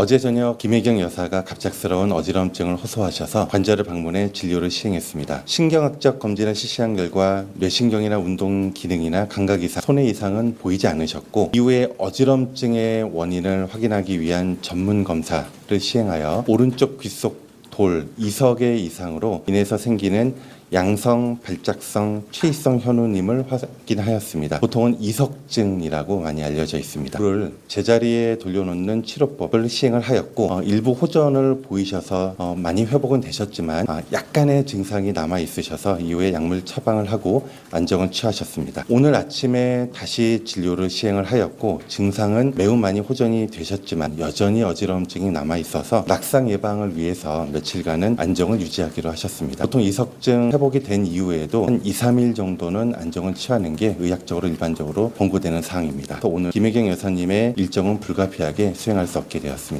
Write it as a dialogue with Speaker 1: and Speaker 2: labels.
Speaker 1: 어제 저녁 김혜경 여사가 갑작스러운 어지럼증을 호소하셔서 관절을 방문해 진료를 시행했습니다. 신경학적 검진을 실시한 결과 뇌신경이나 운동 기능이나 감각 이상, 손해 이상은 보이지 않으셨고 이후에 어지럼증의 원인을 확인하기 위한 전문 검사를 시행하여 오른쪽 귓속 돌 이석의 이상으로 인해서 생기는 양성 발작성 취입성 현우님을 확인하였습니다. 보통은 이석증이라고 많이 알려져 있습니다. 를 제자리에 돌려놓는 치료법을 시행을 하였고 어, 일부 호전을 보이셔서 어, 많이 회복은 되셨지만 아, 약간의 증상이 남아 있으셔서 이후에 약물 처방을 하고 안정을 취하셨습니다. 오늘 아침에 다시 진료를 시행을 하였고 증상은 매우 많이 호전이 되셨지만 여전히 어지러움증이 남아 있어서 낙상 예방을 위해서 며칠간은 안정을 유지하기로 하셨습니다. 보통 이석증 회복이 된 이후에도 한 2, 3일 정도는 안정을 취하는 게 의학적으로 일반적으로 권고되는 사항입니다. 그래서 오늘 김혜경 여사님의 일정은 불가피하게 수행할 수 없게 되었습니다.